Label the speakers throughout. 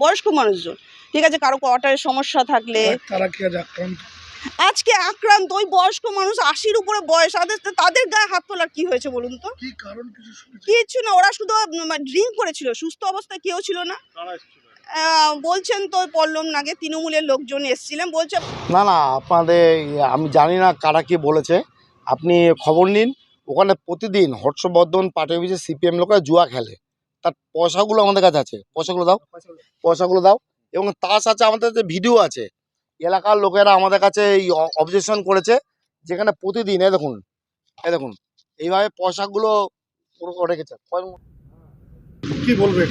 Speaker 1: বয়স্ক মানুষজন। ঠিক আছে কারও কোয়ার্টারের সমস্যা থাকলে।
Speaker 2: তারা কি আজ আক্রান্ত?
Speaker 1: আজকে আক্রান্ত ওই বয়স্ক মানুষ আশির উপরে বয়স তাদের তাদের গায়ে হাত তোলার কি হয়েছে বলুন তো?
Speaker 2: কারণ কিছু
Speaker 1: না ওরা শুধু ড্রিঙ্ক করেছিল সুস্থ অবস্থায় কেউ ছিল না। বলছেন তো পল্লম নাগে তৃণমূলের লোকজন এসছিলেন বলছে
Speaker 3: না না আপনাদের আমি জানি না কারা কি বলেছে আপনি খবর নিন। ওখানে প্রতিদিন হর্ষবর্ধন পার্টি অফিসে সিপিএম লোকেরা জুয়া খেলে। তার পয়সাগুলো আমাদের কাছে আছে। পয়সাগুলো দাও। পয়সাগুলো দাও। এবং তার সাথে আমাদের যে ভিডিও আছে, এলাকার লোকেরা আমাদের কাছে এই অবজেকশন করেছে, যেখানে প্রতিদিন এ দেখুন এ দেখুন, এইভাবে পয়সাগুলো রেখেছে।
Speaker 2: কি বলবেন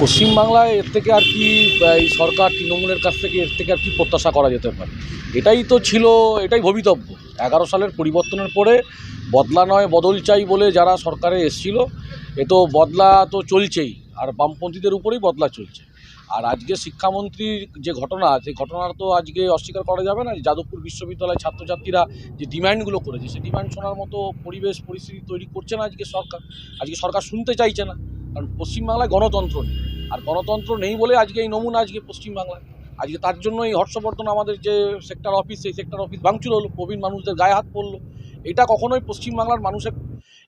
Speaker 4: পশ্চিমবাংলায় এর থেকে আর কি এই সরকার তৃণমূলের কাছ থেকে এর থেকে আর কি প্রত্যাশা করা যেতে পারে? এটাই তো ছিল, এটাই ভবিতব্য। এগারো সালের পরিবর্তনের পরে বদলা নয়, বদল চাই বলে যারা সরকারে এসছিল, এ তো বদলা তো চলছেই, আর বামপন্থীদের উপরেই বদলা চলছে। আর আজকে শিক্ষামন্ত্রীর যে ঘটনা সেই ঘটনার তো আজকে অস্বীকার করা যাবে না যাদবপুর বিশ্ববিদ্যালয়ের ছাত্রছাত্রীরা যে ডিমান্ডগুলো করেছে সেই ডিমান্ড শোনার মতো পরিবেশ, পরিস্থিতি তৈরি করছে না আজকে সরকার। আজকে সরকার শুনতে চাইছে না। কারণ পশ্চিমবাংলায় গণতন্ত্র নেই। আর গণতন্ত্র নেই বলে আজকে এই নমুনা আজকে পশ্চিমবাংলায় আজকে তার জন্য এই হর্ষবর্ধন আমাদের যে সেক্টর অফিস সেই সেক্টর অফিস ভাঙচুর হলো, প্রবীণ মানুষদের গায়ে হাত পড়ল। এটা কখনোই পশ্চিমবাংলার মানুষের,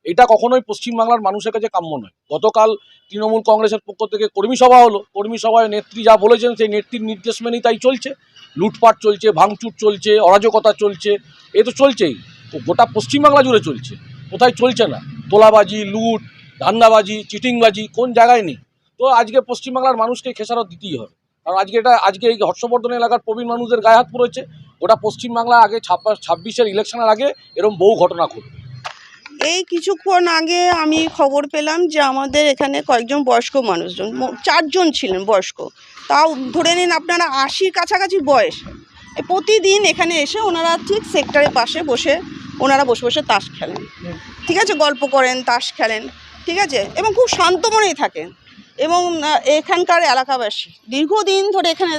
Speaker 4: এটা কখনোই পশ্চিমবাংলার মানুষের কাছে কাম্য নয়। গতকাল তৃণমূল কংগ্রেসের পক্ষ থেকে কর্মী সভা হলো। কর্মী সভায় নেত্রী যা বলেছেন, সেই নেত্রীর নির্দেশ মেনেই তাই চলছে। লুটপাট চলছে, ভাঙচুর চলছে, অরাজকতা চলছে, এ তো চলছেই। গোটা পশ্চিমবাংলা জুড়ে চলছে। কোথায় চলছে না? তোলাবাজি, লুট ধান্দাবাজি, চিটিংবাজি, কোন জায়গায় নেই। তো আজকে পশ্চিমবাংলার মানুষকে খেসারত দিতেই হবে। কারণ আজকে এটা, আজকে এই হর্ষবর্ধন এলাকার প্রবীণ মানুষদের গায়ে হাত পড়েছে। গোটা পশ্চিমবাংলা আগে ছাব্বা ছাব্বিশের ইলেকশনের আগে এরকম বহু ঘটনা ঘটবে।
Speaker 1: এই কিছুক্ষণ আগে আমি খবর পেলাম যে আমাদের এখানে কয়েকজন বয়স্ক মানুষজন চারজন ছিলেন বয়স্ক। তাও ধরে নিন আপনারা আশির কাছাকাছি বয়স। প্রতিদিন এখানে এসে ওনারা ঠিক সেক্টরের পাশে বসে, ওনারা বসে বসে তাস খেলেন। ঠিক আছে, গল্প করেন, তাস খেলেন। ঠিক আছে? এবং খুব শান্ত মনেই থাকেন এবং এখানকার এলাকাবাসী দীর্ঘদিন ধরে এখানে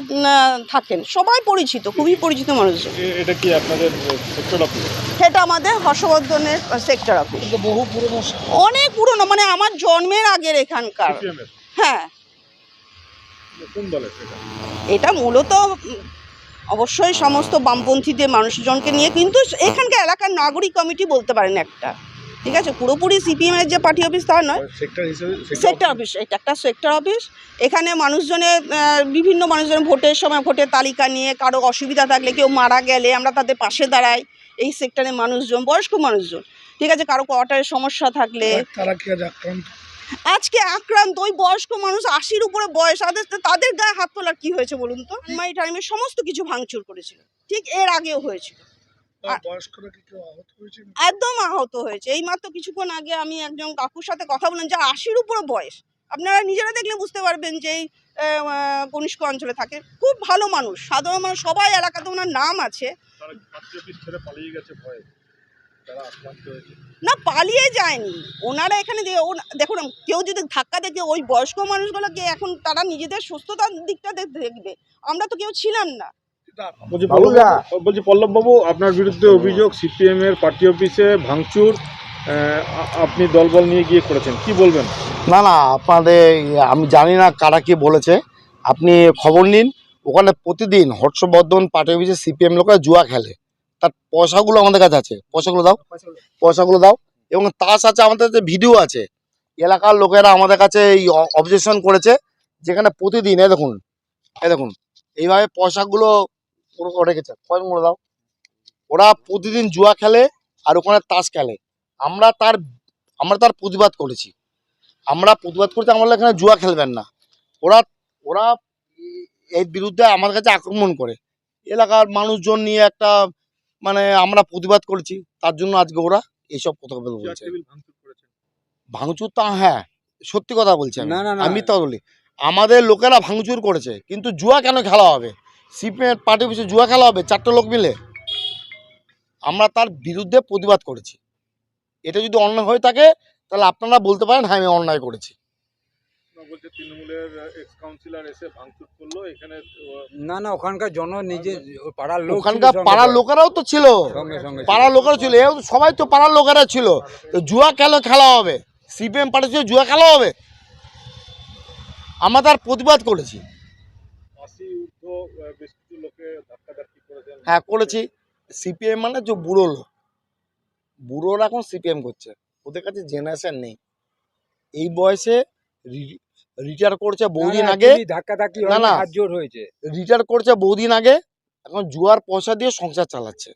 Speaker 1: থাকেন। সবাই পরিচিত খুবই পরিচিত মানুষজন।
Speaker 5: এটা কি আপনাদের সেক্টর অফিস
Speaker 1: সেটা আমাদের হর্ষবর্ধনের সেক্টর অফিস
Speaker 2: বহু পুরনো
Speaker 1: অনেক পুরনো মানে আমার জন্মের আগের এখানকার। হ্যাঁ।
Speaker 5: কোন দলের সেটা?
Speaker 1: এটা মূলত অবশ্যই সমস্ত বামপন্থীদের মানুষজনকে নিয়ে কিন্তু এখানকার এলাকার নাগরিক কমিটি বলতে পারেন একটা। ঠিক আছে? পুরোপুরি সিপিএম এর যে পার্টি অফিস তা নয়।
Speaker 5: সেক্টর
Speaker 1: অফিস এটা একটা সেক্টর অফিস এখানে মানুষজনের বিভিন্ন মানুষজন ভোটের সময় ভোটের তালিকা নিয়ে কারও অসুবিধা থাকলে কেউ মারা গেলে আমরা তাদের পাশে দাঁড়াই। এই সেক্টরের মানুষজন বয়স্ক মানুষজন ঠিক আছে? কারও কোয়ার্টারের সমস্যা থাকলে আজকে আক্রান্ত ওই বয়স্ক মানুষ আশির উপরে বয়স তাদের তাদের গায়ে হাত তোলার কি হয়েছে বলুন তো? মাই টাইমে সমস্ত কিছু ভাঙচুর করেছিল। ঠিক এর আগেও হয়েছিল। একদম আহত হয়েছে। এই মাত্র কিছুক্ষণ আগে আমি একজন কাকুর সাথে কথা বললাম যে আশির উপরে বয়স। আপনারা নিজেরা দেখলে বুঝতে পারবেন যে এই কনিষ্ক অঞ্চলে থাকে। খুব ভালো মানুষ সাধারণ মানুষ সবাই এলাকাতে ওনার নাম আছে। না পালিয়ে যায়নি। ওনারা এখানে দেখুন কেউ যদি ধাক্কা দেখে ওই বয়স্ক মানুষগুলোকে এখন তারা নিজেদের সুস্থতার দিকটা দেখবে। আমরা তো কেউ ছিলাম না।
Speaker 5: বলছি পল্লব বাবু আপনার বিরুদ্ধে অভিযোগ সিপিএম এর পার্টি অফিসে ভাঙচুর আপনি দলবল নিয়ে গিয়ে করেছেন। কি বলবেন?
Speaker 3: না না আপনাদের আমি জানি না কারা কি বলেছে। আপনি খবর নিন ওখানে প্রতিদিন হর্ষবর্ধন পার্টি অফিসে সিপিএম লোকেরা জুয়া খেলে। তার পয়সাগুলো আমাদের কাছে আছে। পয়সাগুলো দাও। পয়সাগুলো দাও। এবং তার সাথে আমাদের কাছে ভিডিও আছে এলাকার লোকেরা আমাদের কাছে এই অবজেকশন করেছে যেখানে প্রতিদিন এ দেখুন এ দেখুন এইভাবে পয়সাগুলো পুরো রেখেছে পয়সাগুলো দাও। ওরা প্রতিদিন জুয়া খেলে আর ওখানে তাস খেলে। আমরা তার আমরা তার প্রতিবাদ করেছি। আমরা প্রতিবাদ করতে আমরা এখানে জুয়া খেলবেন না। ওরা ওরা এর বিরুদ্ধে আমার কাছে আক্রমণ করে। এলাকার মানুষজন নিয়ে একটা মানে আমরা প্রতিবাদ করেছি। তার জন্য আজকে ওরা এইসব কথা বলছে।
Speaker 5: ভাঙচুর
Speaker 3: তা হ্যাঁ সত্যি কথা বলছি আমি।
Speaker 6: না, না, না।
Speaker 3: আমি তো বলি আমাদের লোকেরা ভাঙচুর করেছে কিন্তু জুয়া কেন খেলা হবে? সিপিএম পার্টি অফিসে জুয়া খেলা হবে চারটে লোক মিলে। আমরা তার বিরুদ্ধে প্রতিবাদ করেছি। এটা যদি অন্যায় হয়ে থাকে তাহলে আপনারা বলতে পারেন হ্যাঁ আমি অন্যায় করেছি।
Speaker 5: বলছে তৃণমূলের এক্স কাউন্সিলর এসে ভাঙচুর করল এখানে
Speaker 6: না না ওখানকার জন নিজে পাড়ার লোক
Speaker 3: ওখানকার পাড়ার লোকেরাও তো ছিল। পাড়ার লোকেরা ছিল। এও সবাই তো পাড়ার লোকেরা ছিল। তো জুয়া কেন খেলা হবে। সিপিএম পার্টি ছিল জুয়া খেলা হবে। আমরা তার প্রতিবাদ করেছি। হ্যাঁ করেছি। সিপিএম মানে যে বুড়ো লোক। বুড়োরা এখন সিপিএম করছে। ওদের কাছে জেনারেশন নেই। এই বয়সে রিটায়ার করছে বহুদিন আগে।
Speaker 6: ধাক্কা ধাক্কি
Speaker 3: না, না।
Speaker 6: জোর হয়েছে।
Speaker 3: রিটায়ার করছে বহুদিন আগে। এখন জুয়ার পয়সা দিয়ে সংসার চালাচ্ছে।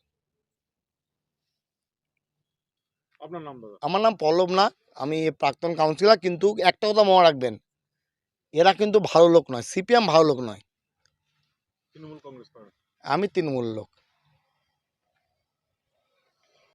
Speaker 5: আপনার নাম
Speaker 3: আমার নাম পল্লব না। আমি প্রাক্তন কাউন্সিলর কিন্তু একটা কথা মনে রাখবেন। এরা কিন্তু ভালো লোক নয়। সিপিএম ভালো লোক নয়।
Speaker 5: তৃণমূল
Speaker 3: আমি তৃণমূল লোক।